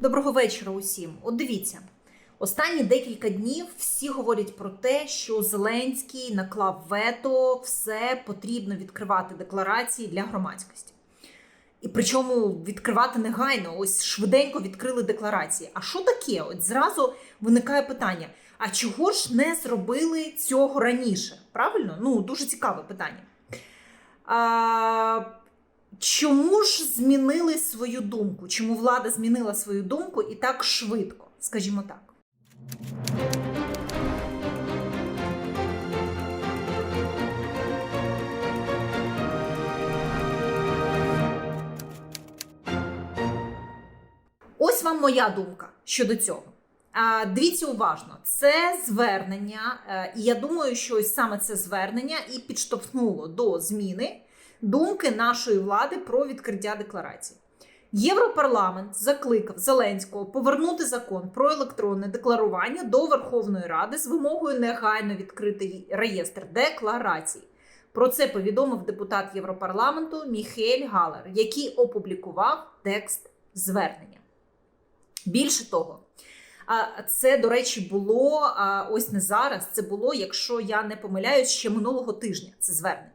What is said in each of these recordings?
Доброго вечора усім. От дивіться, останні декілька днів всі говорять про те, що Зеленський наклав вето, все потрібно відкривати декларації для громадськості. І причому відкривати негайно, ось швиденько відкрили декларації. А що таке? От зразу виникає питання: а чого ж не зробили цього раніше? Правильно? Ну, дуже цікаве питання. А, чому ж змінили свою думку? Чому влада змінила свою думку і так швидко, скажімо так? Ось вам моя думка щодо цього. Дивіться уважно, це звернення, е, і я думаю, що ось саме це звернення і підштовхнуло до зміни думки нашої влади про відкриття декларації. Європарламент закликав Зеленського повернути закон про електронне декларування до Верховної Ради з вимогою негайно відкрити реєстр декларацій. Про це повідомив депутат Європарламенту Міхель Галер, який опублікував текст звернення. Більше того, це, до речі, було ось не зараз. Це було, якщо я не помиляюсь, ще минулого тижня. Це звернення.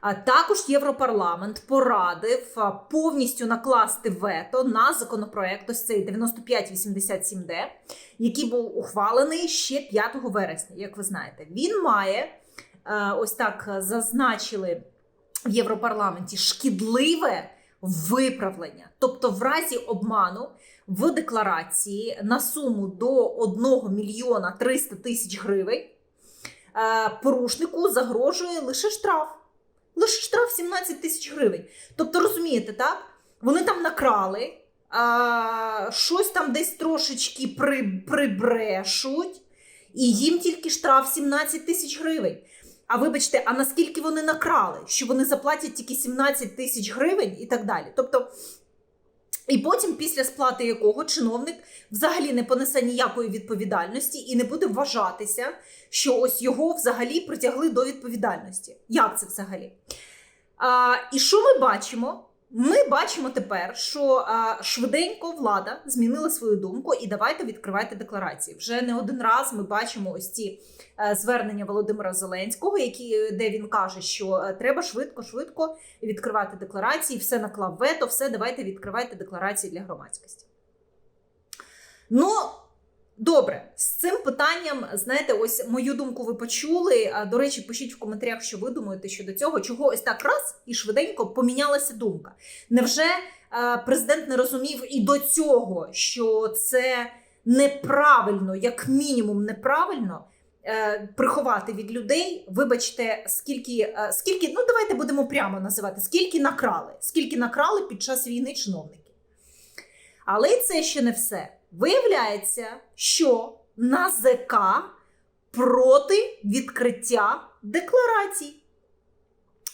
Також Європарламент порадив повністю накласти вето на законопроект ось цей 9587D, який був ухвалений ще 5 вересня. Як ви знаєте, він має ось так зазначили в Європарламенті шкідливе виправлення, тобто в разі обману в декларації на суму до 1 мільйона 300 тисяч гривень е, порушнику загрожує лише штраф. Лише штраф 17 тисяч гривень. Тобто, розумієте, так? Вони там накрали, а, щось там десь трошечки при, прибрешуть, і їм тільки штраф 17 тисяч гривень. А вибачте, а наскільки вони накрали, що вони заплатять тільки 17 тисяч гривень і так далі. Тобто, і потім, після сплати якого чиновник взагалі не понесе ніякої відповідальності і не буде вважатися, що ось його взагалі притягли до відповідальності. Як це взагалі? А, І що ми бачимо? Ми бачимо тепер, що а, швиденько влада змінила свою думку, і давайте відкривайте декларації. Вже не один раз ми бачимо ось ці е, звернення Володимира Зеленського, які, де він каже, що е, треба швидко, швидко відкривати декларації, все наклав вето, все давайте відкривайте декларації для громадськості. Ну, добре, з цим питанням, знаєте, ось мою думку ви почули. До речі, пишіть в коментарях, що ви думаєте щодо цього, чого ось так раз і швиденько помінялася думка. Невже президент не розумів і до цього, що це неправильно, як мінімум, неправильно? е, Приховати від людей, вибачте, скільки, е, скільки, ну давайте будемо прямо називати, скільки накрали, скільки накрали під час війни чиновники. Але це ще не все. Виявляється, що НАЗК проти відкриття декларацій.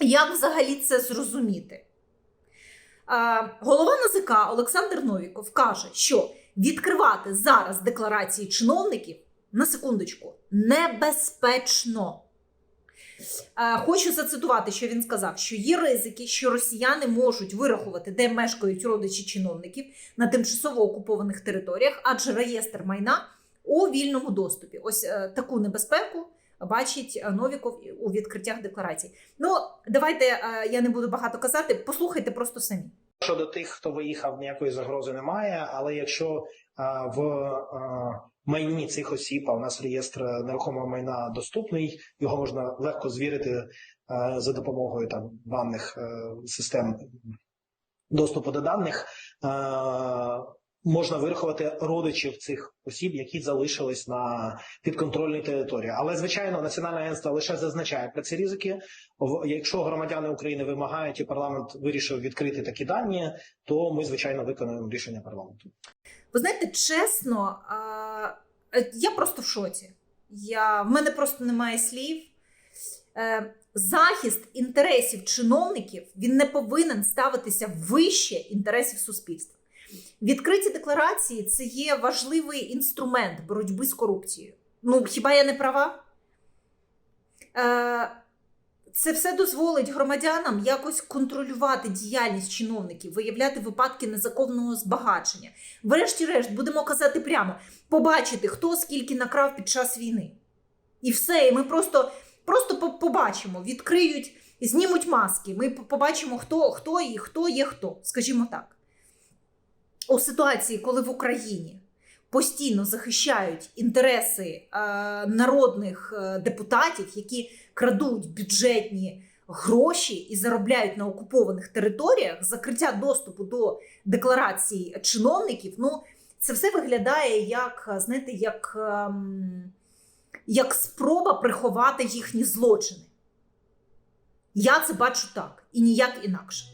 Як взагалі це зрозуміти? Голова НАЗК Олександр Новіков каже, що відкривати зараз декларації чиновників на секундочку небезпечно. Е, Хочу зацитувати, що він сказав: що є ризики, що росіяни можуть вирахувати, де мешкають родичі чиновників на тимчасово окупованих територіях, адже реєстр майна у вільному доступі. Ось е, таку небезпеку бачить е, Новіков у відкриттях декларацій. Ну, давайте я не буду багато казати, послухайте просто самі. Щодо тих, хто виїхав, ніякої загрози немає. Але якщо в майні цих осіб, а у нас реєстр нерухомого майна доступний, його можна легко звірити за допомогою там даних е, систем доступу до даних. Можна вирахувати родичів цих осіб, які залишились на підконтрольній території. Але звичайно, національне агентство лише зазначає про ці ризики. Якщо громадяни України вимагають і парламент вирішив відкрити такі дані, то ми звичайно виконуємо рішення парламенту. Ви знаєте, чесно, е, я просто в шоці. Я, в мене просто немає слів. Е, Захист інтересів чиновників він не повинен ставитися вище інтересів суспільства. Відкриті декларації це є важливий інструмент боротьби з корупцією. Ну, хіба я не права? Е, це все дозволить громадянам якось контролювати діяльність чиновників, виявляти випадки незаконного збагачення. Врешті-решт, будемо казати прямо, побачити, хто скільки накрав під час війни. І все, і ми просто, просто побачимо, відкриють, знімуть маски. Ми побачимо, хто, хто і хто є хто, скажімо так. У ситуації, коли в Україні постійно захищають інтереси е, народних е, депутатів, які крадуть бюджетні гроші і заробляють на окупованих територіях, закриття доступу до декларацій чиновників, ну це все виглядає як, е, знаєте, як, ем, як спроба приховати їхні злочини. Я це бачу так і ніяк інакше.